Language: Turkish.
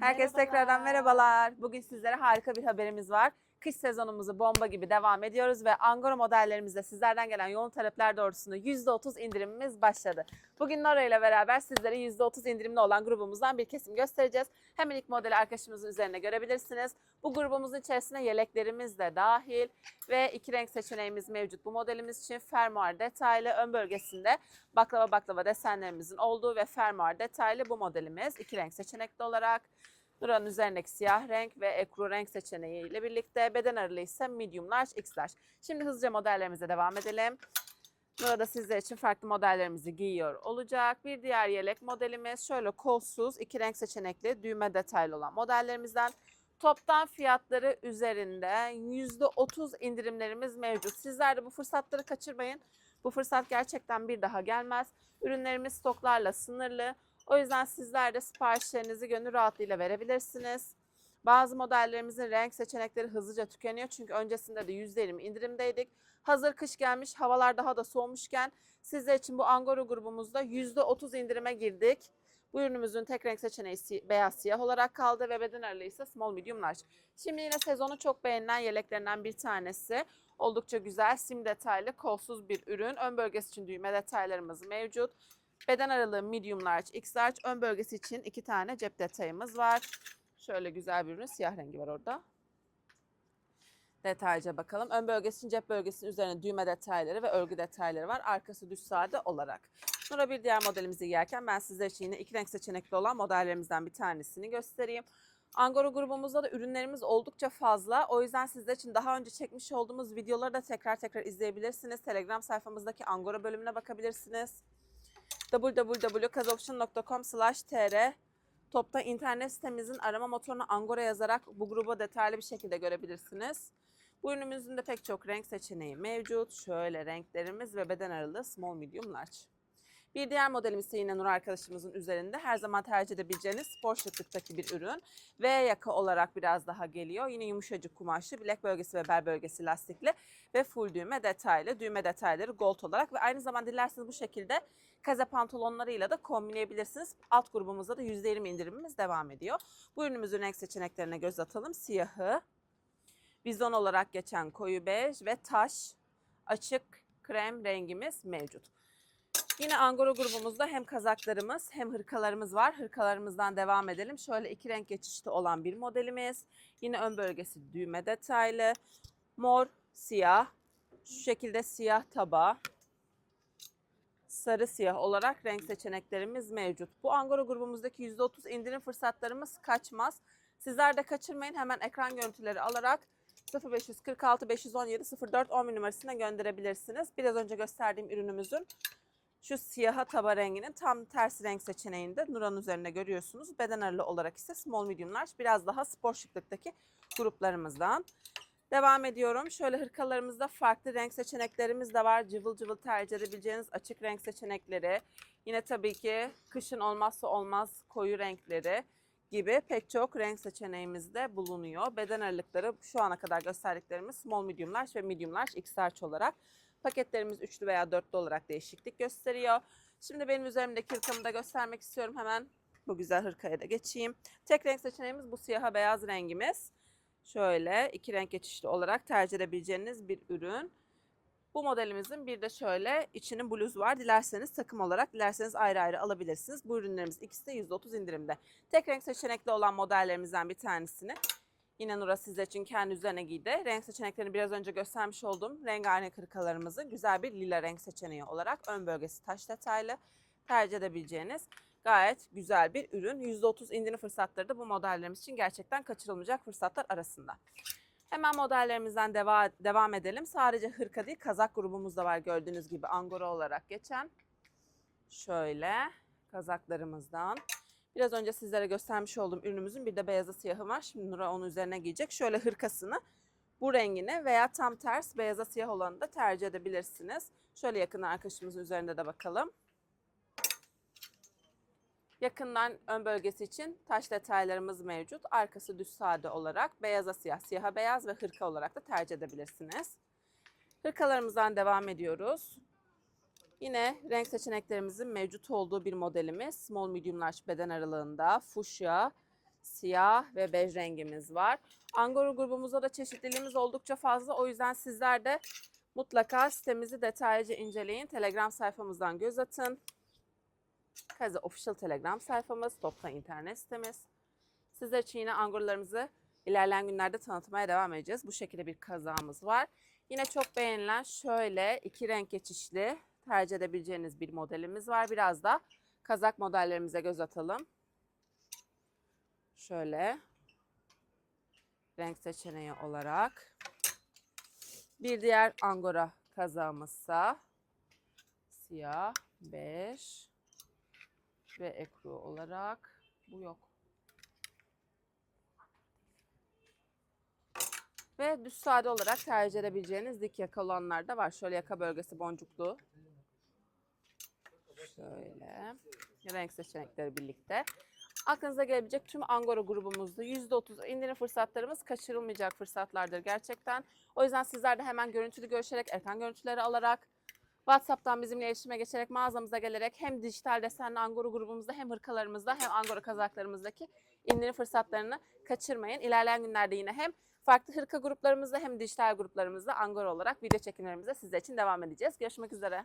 Herkese tekrardan merhabalar. Bugün sizlere harika bir haberimiz var. Kış sezonumuzu bomba gibi devam ediyoruz ve Angora modellerimizde sizlerden gelen yoğun talepler doğrultusunda %30 indirimimiz başladı. Bugün Nora ile beraber sizlere %30 indirimli olan grubumuzdan bir kesim göstereceğiz. Hemen ilk modeli arkadaşımızın üzerine görebilirsiniz. Bu grubumuzun içerisine yeleklerimiz de dahil ve iki renk seçeneğimiz mevcut. Bu modelimiz için fermuar detaylı ön bölgesinde baklava baklava desenlerimizin olduğu ve fermuar detaylı bu modelimiz iki renk seçenekli olarak. Nura'nın üzerindeki siyah renk ve ekru renk seçeneği ile birlikte beden aralığı ise medium large x large. Şimdi hızlıca modellerimize devam edelim. Nura da sizler için farklı modellerimizi giyiyor olacak. Bir diğer yelek modelimiz şöyle kolsuz iki renk seçenekli düğme detaylı olan modellerimizden. Toptan fiyatları üzerinde %30 indirimlerimiz mevcut. Sizler de bu fırsatları kaçırmayın. Bu fırsat gerçekten bir daha gelmez. Ürünlerimiz stoklarla sınırlı. O yüzden sizler de siparişlerinizi gönül rahatlığıyla verebilirsiniz. Bazı modellerimizin renk seçenekleri hızlıca tükeniyor çünkü öncesinde de %20 indirimdeydik. Hazır kış gelmiş, havalar daha da soğumuşken sizler için bu Angora grubumuzda %30 indirime girdik. Bu ürünümüzün tek renk seçeneği beyaz siyah olarak kaldı ve beden aralığı ise small medium large. Şimdi yine sezonu çok beğenilen yeleklerinden bir tanesi. Oldukça güzel sim detaylı kolsuz bir ürün. Ön bölgesi için düğme detaylarımız mevcut. Beden aralığı medium large, x large. Ön bölgesi için iki tane cep detayımız var. Şöyle güzel bir ürün. Siyah rengi var orada. Detaylıca bakalım. Ön bölgesi için cep bölgesinin üzerine düğme detayları ve örgü detayları var. Arkası düz sade olarak. Nura bir diğer modelimizi giyerken ben sizler için yine iki renk seçenekli olan modellerimizden bir tanesini göstereyim. Angora grubumuzda da ürünlerimiz oldukça fazla. O yüzden sizler için daha önce çekmiş olduğumuz videoları da tekrar tekrar izleyebilirsiniz. Telegram sayfamızdaki Angora bölümüne bakabilirsiniz www.kazoption.com tr Topta internet sitemizin arama motoruna Angora yazarak bu gruba detaylı bir şekilde görebilirsiniz. Bu ürünümüzün de pek çok renk seçeneği mevcut. Şöyle renklerimiz ve beden aralığı small, medium, large. Bir diğer modelimiz ise yine Nur arkadaşımızın üzerinde her zaman tercih edebileceğiniz spor şıklıktaki bir ürün. V yaka olarak biraz daha geliyor. Yine yumuşacık kumaşlı, bilek bölgesi ve bel bölgesi lastikli ve full düğme detaylı. Düğme detayları gold olarak ve aynı zamanda dilerseniz bu şekilde kaze pantolonlarıyla da kombinleyebilirsiniz. Alt grubumuzda da %20 indirimimiz devam ediyor. Bu ürünümüzün renk seçeneklerine göz atalım. Siyahı, vizon olarak geçen koyu bej ve taş, açık krem rengimiz mevcut. Yine Angora grubumuzda hem kazaklarımız hem hırkalarımız var. Hırkalarımızdan devam edelim. Şöyle iki renk geçişli olan bir modelimiz. Yine ön bölgesi düğme detaylı. Mor, siyah. Şu şekilde siyah taba. Sarı siyah olarak renk seçeneklerimiz mevcut. Bu Angora grubumuzdaki %30 indirim fırsatlarımız kaçmaz. Sizler de kaçırmayın. Hemen ekran görüntüleri alarak 0546 517 04 11 numarasına gönderebilirsiniz. Biraz önce gösterdiğim ürünümüzün şu siyaha taba renginin tam tersi renk seçeneğinde Nura'nın üzerinde görüyorsunuz. Beden aralığı olarak ise small medium large biraz daha spor şıklıktaki gruplarımızdan. Devam ediyorum. Şöyle hırkalarımızda farklı renk seçeneklerimiz de var. Cıvıl cıvıl tercih edebileceğiniz açık renk seçenekleri. Yine tabii ki kışın olmazsa olmaz koyu renkleri gibi pek çok renk seçeneğimiz de bulunuyor. Beden aralıkları şu ana kadar gösterdiklerimiz small medium large ve medium large x large olarak. Paketlerimiz üçlü veya dörtlü olarak değişiklik gösteriyor. Şimdi benim üzerimdeki hırkamı da göstermek istiyorum. Hemen bu güzel hırkaya da geçeyim. Tek renk seçeneğimiz bu siyaha beyaz rengimiz. Şöyle iki renk geçişli olarak tercih edebileceğiniz bir ürün. Bu modelimizin bir de şöyle içinin bluz var. Dilerseniz takım olarak, dilerseniz ayrı ayrı alabilirsiniz. Bu ürünlerimiz ikisi de %30 indirimde. Tek renk seçenekli olan modellerimizden bir tanesini yine Nura sizler için kendi üzerine giydi. Renk seçeneklerini biraz önce göstermiş olduğum rengarenk hırkalarımızın güzel bir lila renk seçeneği olarak ön bölgesi taş detaylı tercih edebileceğiniz gayet güzel bir ürün. %30 indirim fırsatları da bu modellerimiz için gerçekten kaçırılmayacak fırsatlar arasında. Hemen modellerimizden deva, devam edelim. Sadece hırka değil kazak grubumuz da var gördüğünüz gibi angora olarak geçen. Şöyle kazaklarımızdan. Biraz önce sizlere göstermiş olduğum ürünümüzün bir de beyazı siyahı var. Şimdi Nura onun üzerine giyecek. Şöyle hırkasını bu rengini veya tam ters beyaza siyah olanı da tercih edebilirsiniz. Şöyle yakın arkadaşımızın üzerinde de bakalım. Yakından ön bölgesi için taş detaylarımız mevcut. Arkası düz sade olarak beyaza siyah, siyaha beyaz ve hırka olarak da tercih edebilirsiniz. Hırkalarımızdan devam ediyoruz. Yine renk seçeneklerimizin mevcut olduğu bir modelimiz. Small medium large beden aralığında fuşya, siyah ve bej rengimiz var. Angora grubumuzda da çeşitliliğimiz oldukça fazla. O yüzden sizler de mutlaka sitemizi detaylıca inceleyin. Telegram sayfamızdan göz atın. Kaze Official Telegram sayfamız, Topta internet sitemiz. Sizler için yine angoralarımızı ilerleyen günlerde tanıtmaya devam edeceğiz. Bu şekilde bir kazağımız var. Yine çok beğenilen şöyle iki renk geçişli tercih edebileceğiniz bir modelimiz var. Biraz da kazak modellerimize göz atalım. Şöyle renk seçeneği olarak. Bir diğer angora kazağımızsa siyah, bej ve ekru olarak bu yok. Ve düz sade olarak tercih edebileceğiniz dik yaka olanlar da var. Şöyle yaka bölgesi boncuklu. Şöyle renk seçenekleri birlikte. Aklınıza gelebilecek tüm Angora grubumuzda %30 indirim fırsatlarımız kaçırılmayacak fırsatlardır gerçekten. O yüzden sizler de hemen görüntülü görüşerek, ekran görüntüleri alarak, WhatsApp'tan bizimle iletişime geçerek mağazamıza gelerek hem dijital desenli Angora grubumuzda hem hırkalarımızda hem Angora kazaklarımızdaki indirim fırsatlarını kaçırmayın. İlerleyen günlerde yine hem farklı hırka gruplarımızda hem dijital gruplarımızda Angora olarak video çekimlerimize sizler için devam edeceğiz. Görüşmek üzere.